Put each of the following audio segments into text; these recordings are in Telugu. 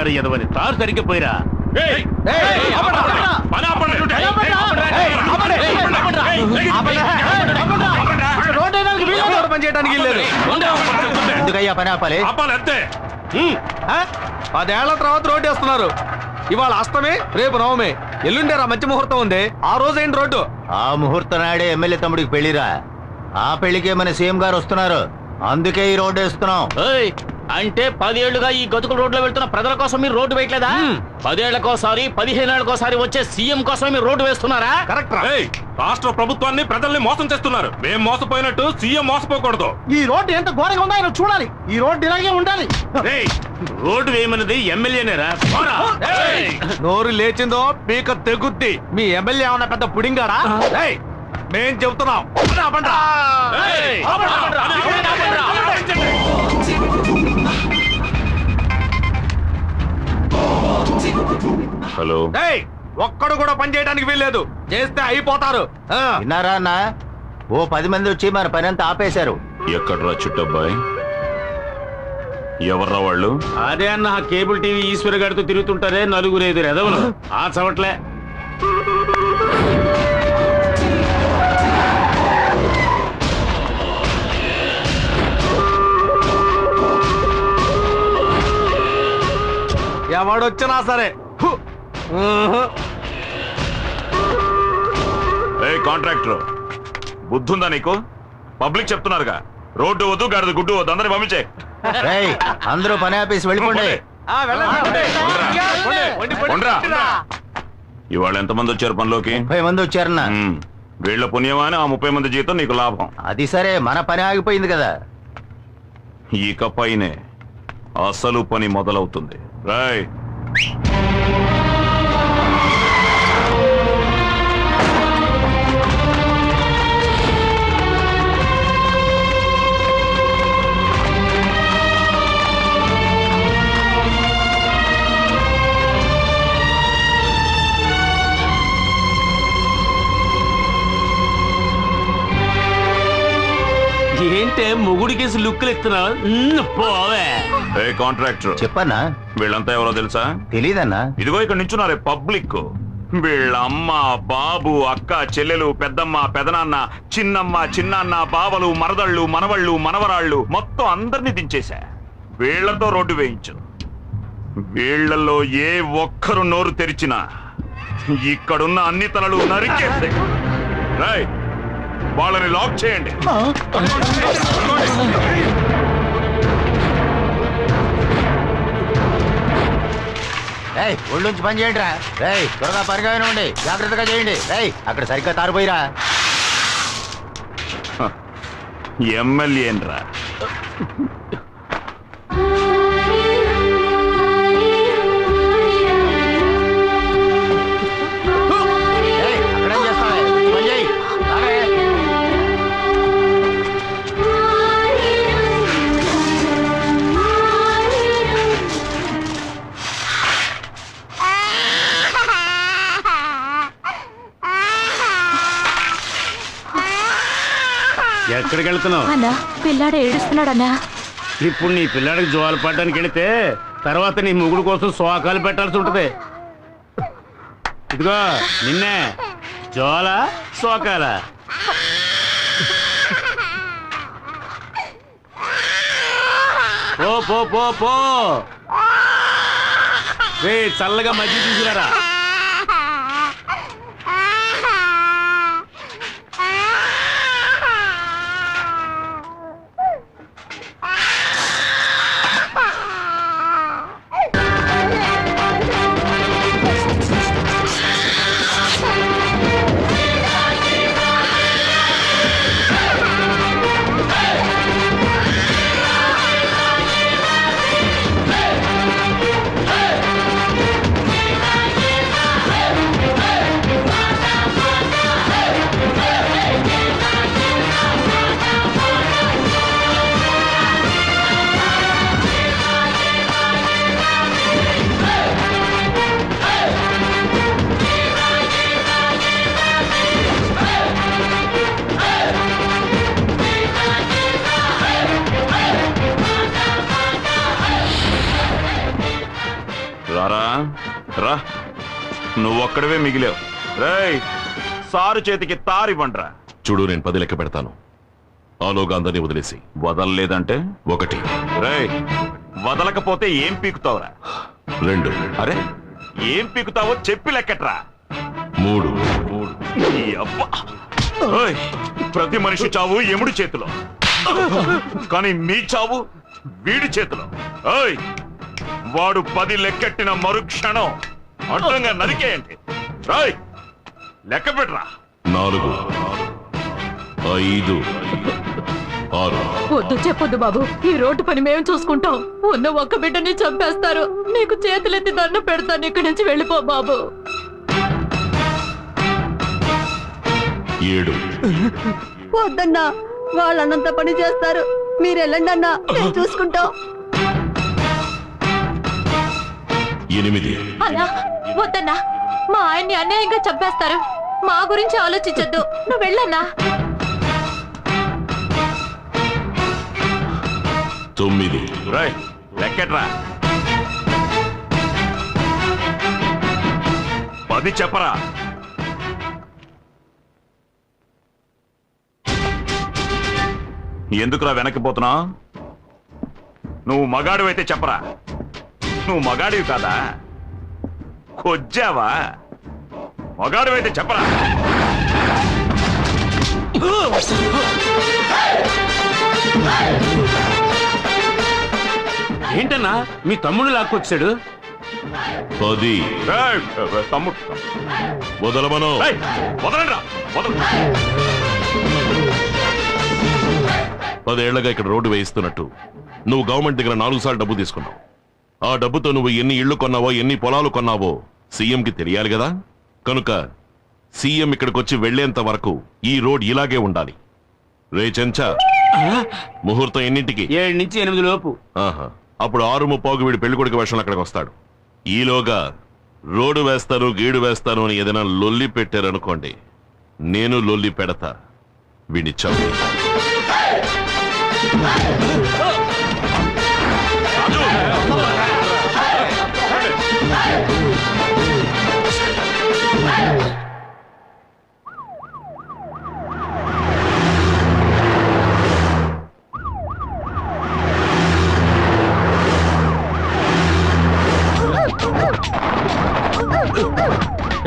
ఉన్నారు ఎదవని తారు సరిగ్గా పోయిరా ఎందుకయ్యా పని ఆపాలి? పదేళ్ళ తర్వాత రోడ్డు వేస్తున్నారు ఇవాళ అష్టమి రేపు నవమి ఎల్లుండేరా మంచి ముహూర్తం ఉంది ఆ రోజు ఏంటి రోడ్డు ఆ ముహూర్తం నాడే ఎమ్మెల్యే తమ్ముడికి పెళ్ళిరా ఆ పెళ్ళికే మన సీఎం గారు వస్తున్నారు అందుకే ఈ రోడ్డు వేస్తున్నాం ఏయ్, అంటే పదేళ్ళుగా ఈ గతుకుల రోడ్లో వెళ్తున్న ప్రజల కోసం మీరు రోడ్డు వేయట్లేదా? పదేళ్ళకోసారి పదిహేనేళ్ళకోసారి వచ్చే సీఎం కోసం మీరు రోడ్డు వేస్తున్నారా? కరెక్ట్! రాష్ట్ర ప్రభుత్వాన్ని ప్రజల్ని మోసం చేస్తున్నారు. మేం మోసపోయినట్టు సీఎం మోసపోకూడదు. ఈ రోడ్డు ఎంత ఘోరంగా ఉందో ఆయన చూడాలి. ఈ రోడ్డు ఇలాగే ఉండాలి. ఏయ్, రోడ్డు వేయమన్నది ఎమ్మెల్యేనేరా నోరు లేచిందో పీక తెగుద్ది. మీ ఎమ్మెల్యే ఏమన్నా పెద్ద పుడింగాడా? ఏయ్, మేం చెబుతున్నాం. హలో. ఏయ్, ఒక్కడు కూడా పని చేయడానికి వీల్లేదు. చేస్తే అయిపోతారు. ఆ. విన్నారా అన్న? ఓ పది మంది వచ్చి మన పని అంతా ఆపేశారు. ఎక్కడ్రా చుట్టబ్బాయ్? ఎవర్రా వాళ్ళు? అదే అన్న ఆ కేబుల్ టీవీ ఈశ్వర్ గారితో తిరుగుతుంటారే నలుగురు ఐదు ఎదవలు. ఆ చవట్లే ఎవడొచ్చినా సరే. ఏ కాంట్రాక్టర్. బుద్ధుందా నీకు? పబ్లిక్ చెప్తున్నారుగా. రోడ్డు వద్దు గాడిద గుడ్డు వద్దు అందరి పంపించే. అందరూ పని ఆపేసి వెళ్ళిపోండి. ఇవాళ ఎంతమంది వచ్చారు పనిలోకి? ముప్పై మంది వచ్చారన్న. వీళ్ళ పుణ్యమా ఆ ముప్పై మంది జీతం నీకు లాభం. అది సరే మన పని ఆగిపోయింది కదా. ఇక పైనే అసలు పని మొదలవుతుంది. రాయ్. ఏంటే మొగుడికేసి లుక్కులు ఇస్తున్నావు ఏ కాంట్రాక్టర్? చెప్పన్నా. వీళ్ళంతా ఎవరో తెలుసా? తెలీదన్నా. ఇదిగో ఇక్కడ నించున్నారే పబ్లిక్. వీళ్ళ అమ్మ బాబు అక్క చెల్లెలు పెద్దమ్మ పెదనాన్న చిన్నమ్మ చిన్నాన్న బావలు మరదళ్ళు మనవళ్ళు మనవరాళ్ళు మొత్తం అందరినీ దించేశా. వీళ్ళతో రోడ్డు వేయించు. వీళ్ళలో ఏ ఒక్కరు నోరు తెరిచినా ఇక్కడున్న అన్ని తలలు నరికేస్తే రాయ్ వాళ్ళని లాక్ చేయండి. రేయ్ ఒళ్ళుంచి పని చేయండి రా రేయ్ త్వరగా పనిగా ఉండి జాగ్రత్తగా చేయండి. రేయ్ అక్కడ సరిగ్గా తారిపోయిరా ఎమ్మెల్యేన్రా. ఎక్కడికి వెళ్తున్నావు? అన్నా పిల్లాడు ఏడుస్తున్నాడన్నా. ఇప్పుడు నీ పిల్లాడికి జోలు పడడానికి వెళితే తర్వాత నీ ముగుడు కోసం శోకాలు పెట్టాల్సి ఉంటది. ఇదిగో నిన్నే జోల శోకాల పో పో పో పో. రే చల్లగా మజ్జి తీసుకురారా? నువ్వొక్కడవే మిగిలావు. రేయ్ సారు చేతికి తారివ్వండ్రా చూడు నేను పది లెక్క పెడతాను. ఆలోగా అందరినీ వదిలేసి. వదలలేదంటే? ఒకటి. రేయ్ వదలకపోతే ఏం పీకుతావురా? రెండు. అరే ఏం పీకుతావో చెప్పి లెక్కట్రా. మూడు. ఈ అబ్బా. ఓయ్, ప్రతి మనిషి చావు ఎముడి చేతిలో. కానీ మీ చావు వీడి చేతిలో. ఓయ్ వాడు పది లెక్కెట్టిన మరుక్షణం. అడ్డంగా నరికేయండి. రాయ్ లెక్క పెట్టరా. నాలుగు ఐదు ఆరు. వద్దు చెప్పొద్దు బాబు. ఈ రోడ్డు పని మేము చూసుకుంటాం. ఉన్న ఒక్క బిడ్డని చంపేస్తారు. నీకు చేతులెత్తి దండ పెడతాను. ఇక్కడి నుంచి వెళ్ళిపో బాబు. ఏడు. వద్దన్నా. వాళ్ళన్నంత పని చేస్తారు. మీరు వెళ్ళండి అన్నా. నేను చూసుకుంటాం. ఎనిమిది. అన్నా. వద్దన్నా. మా ఆయన్ని అన్యాయంగా చంపేస్తారు. మా గురించి ఆలోచించొద్దు. నువ్వు వెళ్ళన్నా. తొమ్మిది. రాయ్ లెక్కట్రా. పది చెప్పరా. ఎందుకురా వెనక్కిపోతున్నా నువ్వు మగాడివైతే చెప్పరా? నువ్వు మగాడివి కాదా? కొజ్జావా? మగాడివైతే చెప్పరా? ఏంటన్నా? మీ తమ్ముడు లాక్కొచ్చాడు? పది. ఏయ్, తమ్ముడు. వదలమను. ఏయ్, వదలండిరా వదలు. పదేళ్ళగా ఇక్కడ రోడ్డు వేయిస్తున్నట్టు. నువ్వు గవర్నమెంట్ దగ్గర నాలుగు సార్లు డబ్బు తీసుకున్నావు. ఆ డబ్బుతో నువ్వు ఎన్ని ఇళ్ళు కొన్నావో ఎన్ని పొలాలు కొన్నావో సీఎంకి తెలియాలి కదా? కనుక సీఎం ఇక్కడికి వచ్చి వెళ్ళేంత వరకు ఈ రోడ్ ఇలాగే ఉండాలి. రే చెంచా ముహూర్తం ఎన్నింటికి? ఏడు నుంచి ఎనిమిది లోపు. ఆహా అప్పుడు ఆరు ముప్పావుకి వీడు పెళ్ళికొడుకు వేషంలో అక్కడికి వస్తాడు. ఈలోగా రోడ్డు వేస్తాను గీడు వేస్తాను అని ఏదైనా లొల్లి పెట్టారనుకోండి నేను లొల్లి పెడతా. వీడిని చంపి.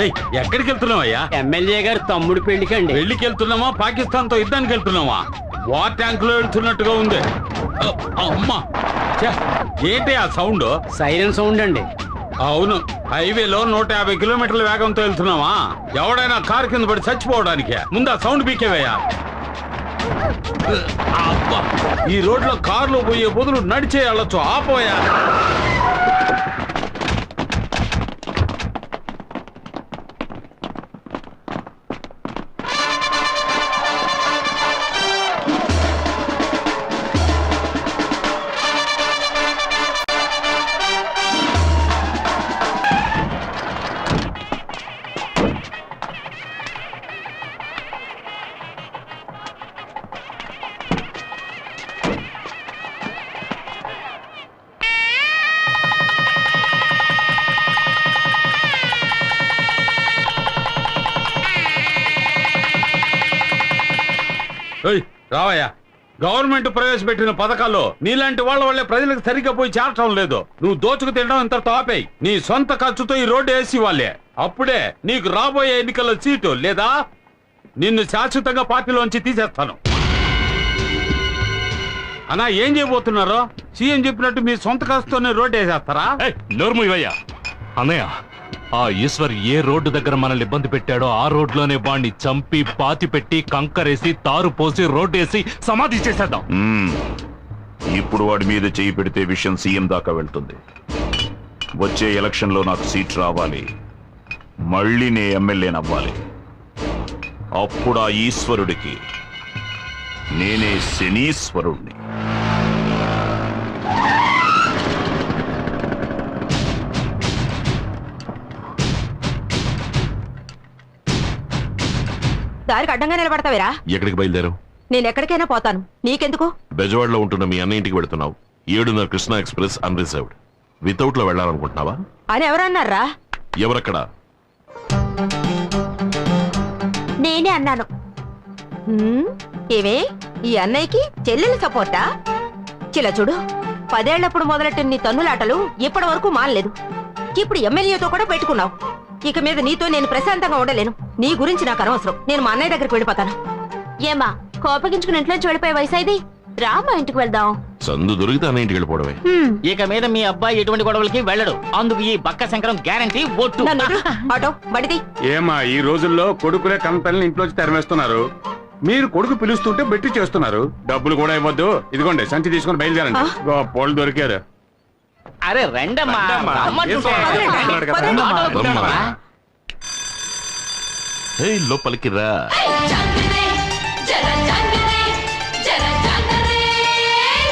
ఎక్కడికి వెళ్తున్నావయ్యా? ఎమ్మెల్యే గారు తమ్ముడు పెళ్ళికండి పెళ్ళికి వెళ్తున్నామా పాకిస్తాన్తో యుద్ధానికి వెళ్తున్నావా? వార్ ట్యాంక్లో వెళ్తున్నట్టుగా ఉంది. అమ్మా! ఏంటి ఆ సౌండ్? సైరన్ సౌండ్ అండి. అవును హైవేలో నూట యాభై కిలోమీటర్ల వేగంతో వెళ్తున్నావా? ఎవడైనా కారు కింద పడి చచ్చిపోవడానికి. ముందు ఆ సౌండ్ పీకేవయ్యా. ఈ రోడ్లో కార్లు పోయే బదులు నడిచే వెళ్ళొచ్చు ఆపోయా. రావయ్యా. గవర్నమెంట్ ప్రవేశపెట్టిన పథకాల్లో నీలాంటి వాళ్ళ వల్లే ప్రజలకు సరిగ్గా పోయి చేరటం లేదు. నువ్వు దోచుకు తినడం ఇంత తాపేయి. నీ సొంత ఖర్చుతో ఈ రోడ్డు వేసి వాళ్ళే. అప్పుడే నీకు రాబోయే ఎన్నికల్లో సీటు లేదా? నిన్ను శాశ్వతంగా పార్టీలోంచి తీసేస్తాను. అన్నా ఏం చేయబోతున్నారో? సీఎం చెప్పినట్టు మీ సొంత ఖర్చుతోనే రోడ్డు వేసేస్తారా? నోర్ము ఇవయ్యా అన్నయ్య ఆ ఈశ్వర్ ఏ రోడ్డు దగ్గర మనల్ని ఇబ్బంది పెట్టాడో ఆ రోడ్లోనే వాణ్ణి చంపి పాతి పెట్టి కంకరేసి తారు పోసి రోడ్డేసి సమాధి చేసేద్దాం. ఇప్పుడు వాడి మీద చేయి పెడితే విషయం సీఎం దాకా వెళ్తుంది. వచ్చే ఎలక్షన్లో నాకు సీట్ రావాలి. మళ్ళీ నే ఎమ్మెల్యేనవ్వాలి అప్పుడు ఆ ఈశ్వరుడికి నేనే శనీశ్వరుణ్ణి. దారికి అడ్డంగా నిలబడతావేరా? ఎక్కడికి బయలుదేరావు? నేను ఎక్కడికైనా పోతాను. నీకెందుకు? బెజవాడలో ఉంటున్న మీ అన్న ఇంటికి వెళుతున్నావు. ఏడున్నర కృష్ణా ఎక్స్ప్రెస్ అన్రిజర్వ్డ్. వితౌట్లో వెళ్ళాలనుకుంటున్నావా? అని ఎవరన్నారా? ఎవరక్కడ? నేనే అన్నాను. ఏవే ఈ అన్నయ్యకి చెల్లెలు సపోర్టా? చిల చూడు పదేళ్ళప్పుడు మొదలెట్టిన నీ తన్నులాటలు ఇప్పటి వరకు మానలేదు. ఇప్పుడు ఎమ్మెల్యేతో కూడా పెట్టుకున్నావు. ఇక మీద నీతో నేను ప్రశాంతంగా ఉండలేను. నీ గురించి నాకు అనవసరం. నేను మా అన్నయ్య దగ్గరికి వెళ్ళిపోతాను. ఏమా కోపగించుకుని ఇంట్లోంచి వెళ్ళిపోయే వయసు ఇది రా మా ఇంటికి వెళ్దాం. సందు దొరికితే అన్న ఇంటికి వెళ్ళిపోవడమే. ఇక మీద మీ అబ్బాయి ఎటువంటి గొడవలకి వెళ్ళడు. అందుకు ఈ బక్క శంకరం గ్యారంటీ ఒట్టు. నన్ను వదిలు. ఆటో బడిది. ఏమా ఈ రోజుల్లో కొడుకులే కన్నతల్ని ఇంట్లోంచి తరిమేస్తున్నారు. మీరు కొడుకు పిలుస్తుంటే బెట్టి చేస్తున్నారు. డబ్బులు కూడా ఇవ్వద్దు. ఇదిగోండి సంచి తీసుకొని బయలుదేరండి. గొప్పోళ్ళు దొరికారు. అరే రండమ్మా. రండమ్మా. రమ్మంటుంటే. ఏం వదలండి, కదా. వదలండి. ఆటోలో కూర్చోండమ్మా. హే లోపలికి రా.